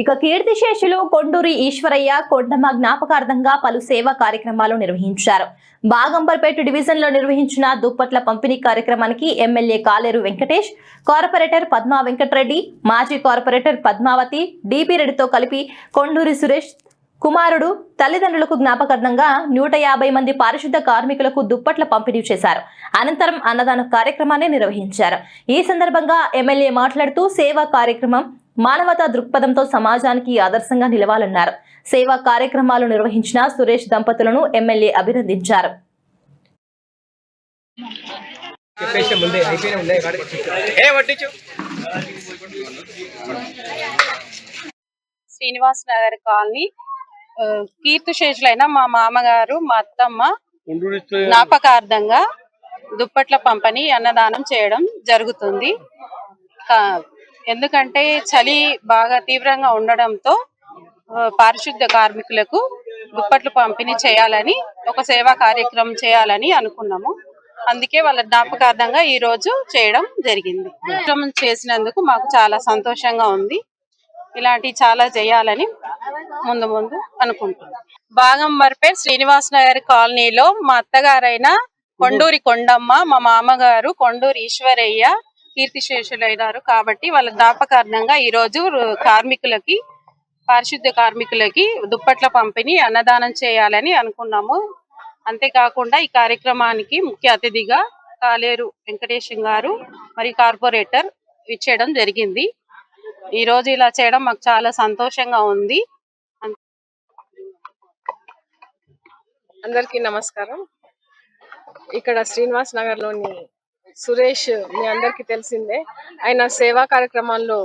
ఇక కీర్తిశేషులు కొండూరి ఈశ్వరయ్య కొండమ్మ జ్ఞాపకార్థంగా పలు సేవా కార్యక్రమాలు నిర్వహించారు. బాగంబర్పేట డివిజన్లో నిర్వహించిన దుప్పట్ల పంపిణీ కార్యక్రమానికి ఎమ్మెల్యే కాలేరు వెంకటేష్ కార్పొరేటర్ పద్మా వెంకటరెడ్డి మాజీ కార్పొరేటర్ పద్మావతి డిపి రెడ్డితో కలిపి కొండూరి సురేష్ కుమారుడు తల్లిదండ్రులకు జ్ఞాపకార్థంగా నూట యాభై మంది పారిశుద్ధ కార్మికులకు దుప్పట్ల పంపిణీ చేశారు. అనంతరం అన్నదాన కార్యక్రమాన్ని నిర్వహించారు. ఈ సందర్భంగా ఎమ్మెల్యే మాట్లాడుతూ సేవా కార్యక్రమం మానవతా దృక్పథంతో సమాజానికి ఆదర్శంగా నిలవాలన్నారు. సేవా కార్యక్రమాలు నిర్వహించిన సురేష్ దంపతులను ఎమ్మెల్యే అభినందించారు. శ్రీనివాస్ నగర్ కాలనీ ఆ, కీర్తిశేషులైన మా మామగారు మా అత్తమ్మ జ్ఞాపకార్థంగా దుప్పట్ల పంపిణీ అన్నదానం చేయడం జరుగుతుంది. ఎందుకంటే చలి బాగా తీవ్రంగా ఉండడంతో పారిశుద్ధ కార్మికులకు దుప్పట్లు పంపిణీ చేయాలని ఒక సేవా కార్యక్రమం చేయాలని అనుకున్నాము. అందుకే వాళ్ళ జ్ఞాపకార్థంగా ఈ రోజు చేయడం జరిగింది. కార్యక్రమం చేసినందుకు మాకు చాలా సంతోషంగా ఉంది. ఇలాంటి చాలా చేయాలని ముందు ముందు అనుకుంటున్నాం. బాగంబర్పేట్ శ్రీనివాస్ నగర్ కాలనీలో మా అత్తగారైన కొండూరి కొండమ్మ మా మామగారు కొండూరి ఈశ్వరయ్య కీర్తిశేషులైనారు కాబట్టి వాళ్ళ దాప ఈ రోజు కార్మికులకి పారిశుద్ధ్య కార్మికులకి దుప్పట్ల పంపిణీ అన్నదానం చేయాలని అనుకున్నాము. అంతేకాకుండా ఈ కార్యక్రమానికి ముఖ్య అతిథిగా కాలేరు వెంకటేశం గారు మరియు కార్పొరేటర్ ఇచ్చేయడం జరిగింది. ఈ రోజు ఇలా చేయడం మాకు చాలా సంతోషంగా ఉంది. అందరికీ నమస్కారం. ఇక్కడ శ్రీనివాస్ నగర్లోని సురేష్ మీ అందరికీ తెలిసిందే. ఆయన సేవా కార్యక్రమాల్లో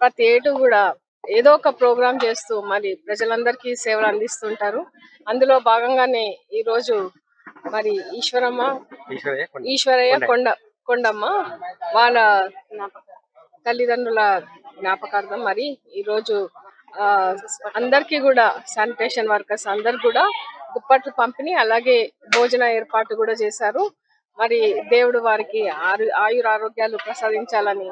ప్రతి ఏటు కూడా ఏదో ఒక ప్రోగ్రాం చేస్తూ మరి ప్రజలందరికీ సేవలు అందిస్తుంటారు. అందులో భాగంగానే ఈ రోజు మరి ఈశ్వరమ్మ ఈశ్వరయ్య కొండ. ఈశ్వరయ్య కొండ. కొండమ్మ వాళ్ళ తల్లిదండ్రుల జ్ఞాపకార్థం మరి ఈ రోజు ఆ, అందరికీ కూడా శానిటేషన్ వర్కర్స్ అందరు కూడా దుప్పట్లు పంపిణీ అలాగే భోజన ఏర్పాటు కూడా చేశారు. మరి దేవుడు వారికి ఆరు ఆయుర ఆరోగ్యాలు ప్రసాదించాలని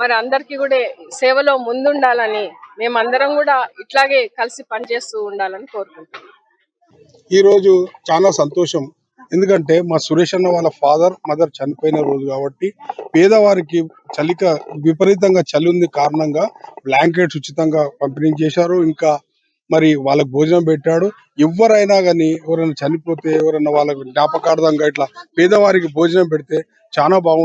మరి అందరికీ కూడా సేవలో ముందుండాలని మేమందరం కూడా ఇట్లాగే కలిసి పనిచేస్తూ ఉండాలని కోరుకుంటున్నాం. ఈ రోజు చాలా సంతోషం. ఎందుకంటే మా సురేష్ అన్న వాళ్ళ ఫాదర్ మదర్ చనిపోయిన రోజు కాబట్టి పేదవారికి చలిక విపరీతంగా చలి ఉంది కారణంగా బ్లాంకెట్స్ ఉచితంగా పంపిణీ చేశారు. ఇంకా మరి వాళ్ళకి భోజనం పెట్టాడు. ఎవరైనా కానీ ఎవరైనా చనిపోతే ఎవరైనా వాళ్ళకి జ్ఞాపకార్థంగా ఇట్లా పేదవారికి భోజనం పెడితే చాలా బాగుం